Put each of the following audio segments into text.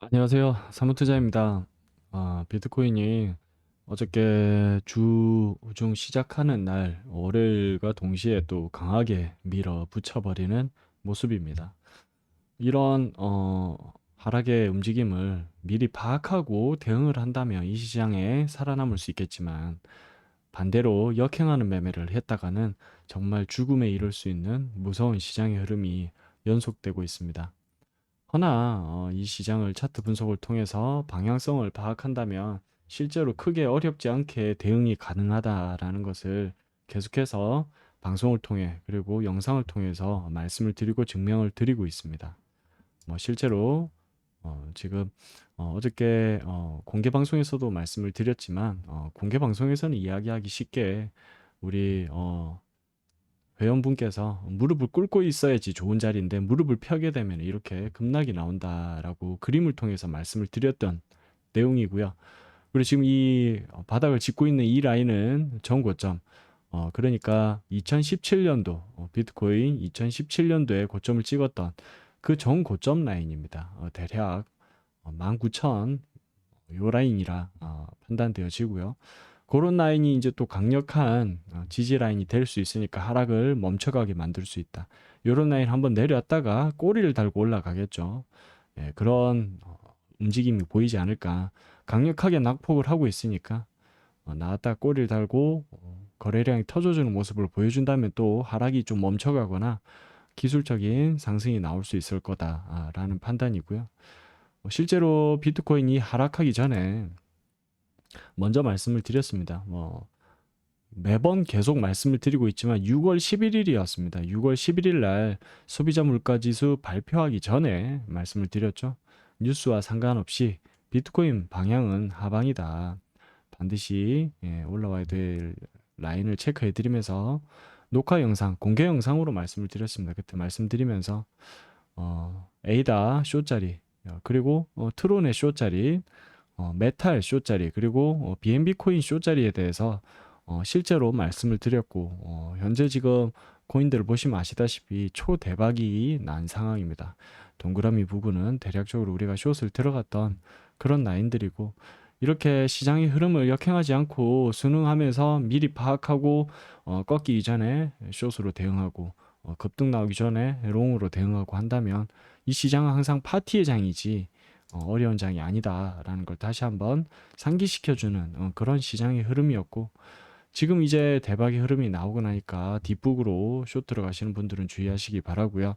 안녕하세요. 사무투자입니다. 아, 비트코인이 어저께 주중 시작하는 날, 월요일과 동시에 또 강하게 밀어붙여버리는 모습입니다. 이런 어, 하락의 움직임을 미리 파악하고 대응을 한다면 이 시장에 살아남을 수 있겠지만 반대로 역행하는 매매를 했다가는 정말 죽음에 이를 수 있는 무서운 시장의 흐름이 연속되고 있습니다. 허나 어, 이 시장을 차트 분석을 통해서 방향성을 파악한다면 실제로 크게 어렵지 않게 대응이 가능하다라는 것을 계속해서 방송을 통해 그리고 영상을 통해서 말씀을 드리고 증명을 드리고 있습니다. 뭐 실제로 어, 지금 어, 어저께 어, 공개 방송에서도 말씀을 드렸지만 어, 공개 방송에서는 이야기하기 쉽게 우리 어, 회원분께서 무릎을 꿇고 있어야지 좋은 자리인데 무릎을 펴게 되면 이렇게 급락이 나온다라고 그림을 통해서 말씀을 드렸던 내용이고요. 그리고 지금 이 바닥을 짚고 있는 이 라인은 전고점. 어, 그러니까 2017년도 어, 비트코인 2017년도에 고점을 찍었던 그 전고점 라인입니다. 어, 대략 어, 19,000요 라인이라 어, 판단되어지고요. 그런 라인이 이제 또 강력한 어, 지지 라인이 될 수 있으니까 하락을 멈춰가게 만들 수 있다. 요런 라인 한번 내려왔다가 꼬리를 달고 올라가겠죠. 예, 그런 어, 움직임이 보이지 않을까. 강력하게 낙폭을 하고 있으니까 어, 나왔다 꼬리를 달고 어, 거래량이 터져주는 모습을 보여준다면 또 하락이 좀 멈춰가거나 기술적인 상승이 나올 수 있을 거다라는 판단이고요. 어, 실제로 비트코인이 하락하기 전에 먼저 말씀을 드렸습니다. 뭐 매번 계속 말씀을 드리고 있지만 6월 11일이었습니다. 6월 11일 날 소비자 물가 지수 발표하기 전에 말씀을 드렸죠. 뉴스와 상관없이 비트코인 방향은 하방이다. 반드시 예, 올라와야 될 라인을 체크해 드리면서 녹화 영상, 공개 영상으로 말씀을 드렸습니다. 그때 말씀드리면서 어, 에이다 쇼짜리 어, 그리고 어, 트론의 쇼짜리 어, 메탈 쇼짜리 그리고 어, BNB 코인 쇼짜리에 대해서 어, 실제로 말씀을 드렸고 어, 현재 지금 코인들을 보시면 아시다시피 초대박이 난 상황입니다. 동그라미 부분은 대략적으로 우리가 숏을 들어갔던 그런 라인들이고 이렇게 시장의 흐름을 역행하지 않고 순응하면서 미리 파악하고 어, 꺾이기 전에 숏으로 대응하고 어, 급등 나오기 전에 롱으로 대응하고 한다면 이 시장은 항상 파티의 장이지 어, 어려운 장이 아니다라는 걸 다시 한번 상기시켜주는 어, 그런 시장의 흐름이었고 지금 이제 대박의 흐름이 나오고 나니까 뒷북으로 숏 들어가시는 분들은 주의하시기 바라고요.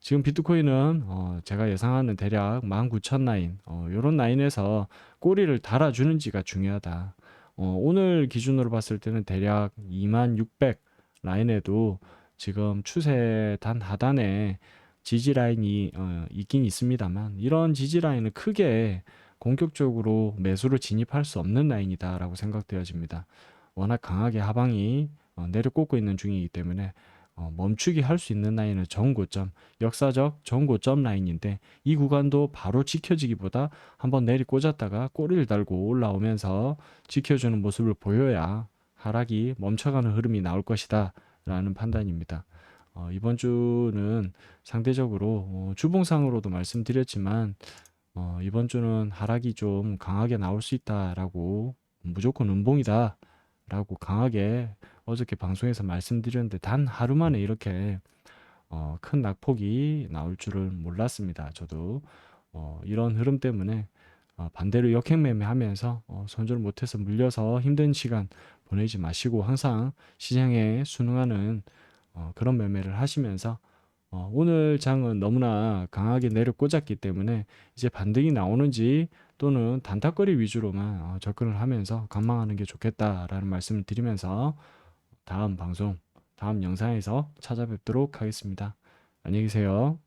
지금 비트코인은 어, 제가 예상하는 대략 19,000 라인 어, 이런 라인에서 꼬리를 달아주는지가 중요하다. 어, 오늘 기준으로 봤을 때는 대략 2600 라인에도 지금 추세 단 하단에 지지 라인이 어, 있긴 있습니다만 이런 지지 라인은 크게 공격적으로 매수로 진입할 수 없는 라인이다라고 생각되어집니다. 워낙 강하게 하방이 어, 내려꽂고 있는 중이기 때문에 어, 멈추기 할 수 있는 라인은 전고점, 역사적 전고점 라인인데 이 구간도 바로 지켜지기보다 한번 내리 꽂았다가 꼬리를 달고 올라오면서 지켜주는 모습을 보여야 하락이 멈춰가는 흐름이 나올 것이다 라는 판단입니다. 어, 이번 주는 상대적으로 어, 주봉상으로도 말씀드렸지만 어, 이번 주는 하락이 좀 강하게 나올 수 있다라고 무조건 음봉이다 라고 강하게 어저께 방송에서 말씀드렸는데 단 하루 만에 이렇게 어, 큰 낙폭이 나올 줄을 몰랐습니다. 저도 어, 이런 흐름 때문에 어, 반대로 역행매매 하면서 어, 손절 못해서 물려서 힘든 시간 보내지 마시고 항상 시장에 순응하는 어, 그런 매매를 하시면서 어, 오늘 장은 너무나 강하게 내려 꽂았기 때문에 이제 반등이 나오는지 또는 단타거리 위주로만 어, 접근을 하면서 관망하는 게 좋겠다라는 말씀을 드리면서 다음 방송, 다음 영상에서 찾아뵙도록 하겠습니다. 안녕히 계세요.